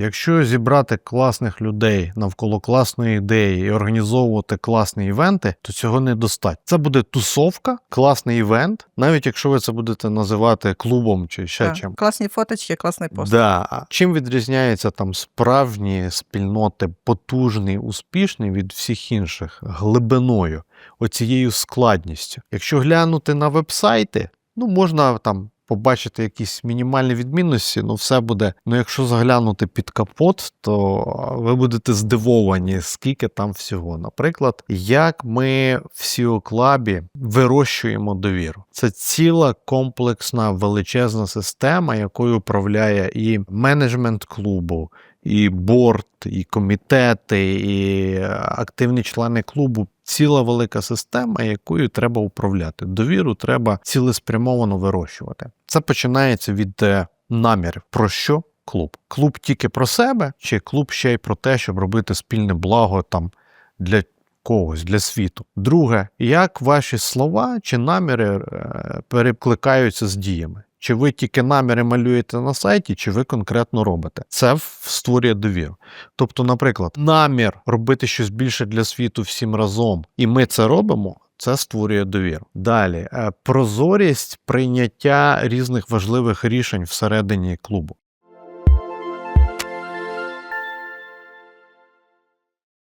Якщо зібрати класних людей навколо класної ідеї і організовувати класні івенти, то цього недостатньо. Це буде тусовка, класний івент, навіть якщо ви це будете називати клубом чи ще Так. чим. Класні фоточки, класний пост. Да. Чим відрізняється там справжні спільноти, потужний, успішний від всіх інших глибиною, оцією складністю. Якщо глянути на вебсайти, ну можна там. Побачити якісь мінімальні відмінності, ну все буде. Ну, якщо заглянути під капот, то ви будете здивовані, скільки там всього. Наприклад, як ми в SEO клабі вирощуємо довіру. Це ціла комплексна величезна система, якою управляє і менеджмент клубу, і борт, і комітети, і е, активні члени клубу. Ціла велика система, якою треба управляти. Довіру треба цілеспрямовано вирощувати. Це починається від е, намірів. Про що клуб? Клуб тільки про себе, чи клуб ще й про те, щоб робити спільне благо там для когось, для світу. Друге, як ваші слова чи наміри е, перекликаються з діями? Чи ви тільки наміри малюєте на сайті, чи ви конкретно робите? Це створює довіру. Тобто, наприклад, намір робити щось більше для світу всім разом, і ми це робимо. Це створює довіру. Далі е, прозорість прийняття різних важливих рішень всередині клубу.